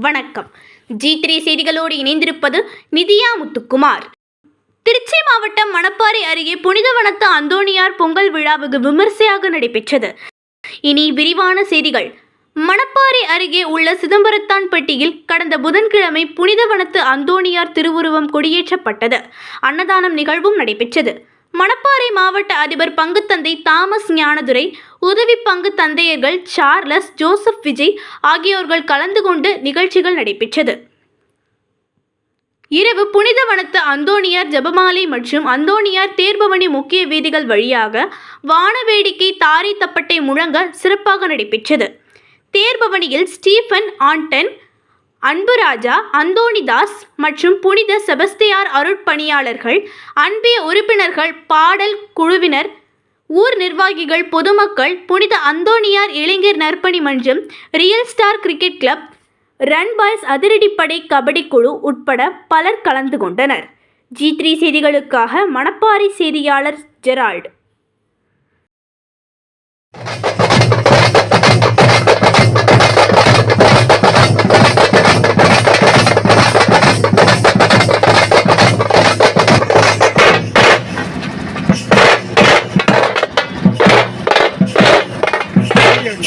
வணக்கம். G three செய்திகளோடு இணைந்திருப்பது நிதியா முத்துக்குமார். திருச்சி மாவட்டம் மணப்பாறை அருகே புனிதவனத்து அந்தோணியார் பொங்கல் விழாவுக்கு விமர்சையாக நடைபெற்றது. இனி விரிவான செய்திகள். மணப்பாறை அருகே உள்ள சிதம்பரத்தான்பட்டியில் கடந்த புதன்கிழமை புனிதவனத்து அந்தோணியார் திருவுருவம் கொடியேற்றப்பட்டது. அன்னதானம் நிகழ்வும் நடைபெற்றது. மணப்பாறை மாவட்ட அதிபர் பங்குத்தந்தை தாமஸ் ஞானதுரை உதவி பங்கு தந்தையர்கள் சார்லஸ் ஜோசப் விஜய் ஆகியோர்கள் கலந்து கொண்டு நிகழ்ச்சிகள் நடைபெற்றது. இரவு புனிதவனத்து அந்தோணியார் ஜபமாலை மற்றும் அந்தோணியார் தேர்பவனி முக்கிய வீதிகள் வழியாக வானவேடிக்கை தாரை தப்பட்டை முழங்க சிறப்பாக நடைபெற்றது. தேர்பவனியில் ஸ்டீஃபன் ஆண்டன் அன்புராஜா அந்தோணிதாஸ் மற்றும் புனித செபஸ்தியார் அருட்பணியாளர்கள் அன்பிய உறுப்பினர்கள் பாடல் குழுவினர் ஊர் நிர்வாகிகள் பொதுமக்கள் புனித அந்தோணியார் இளைஞர் நற்பணி மன்றம் real star cricket club run boys அதிரடிப்படை kabaddi குழு உட்பட பலர் கலந்து கொண்டனர். ஜி த்ரீ செய்திகளுக்காக மணப்பாறை செய்தியாளர் ஜெரால்டு.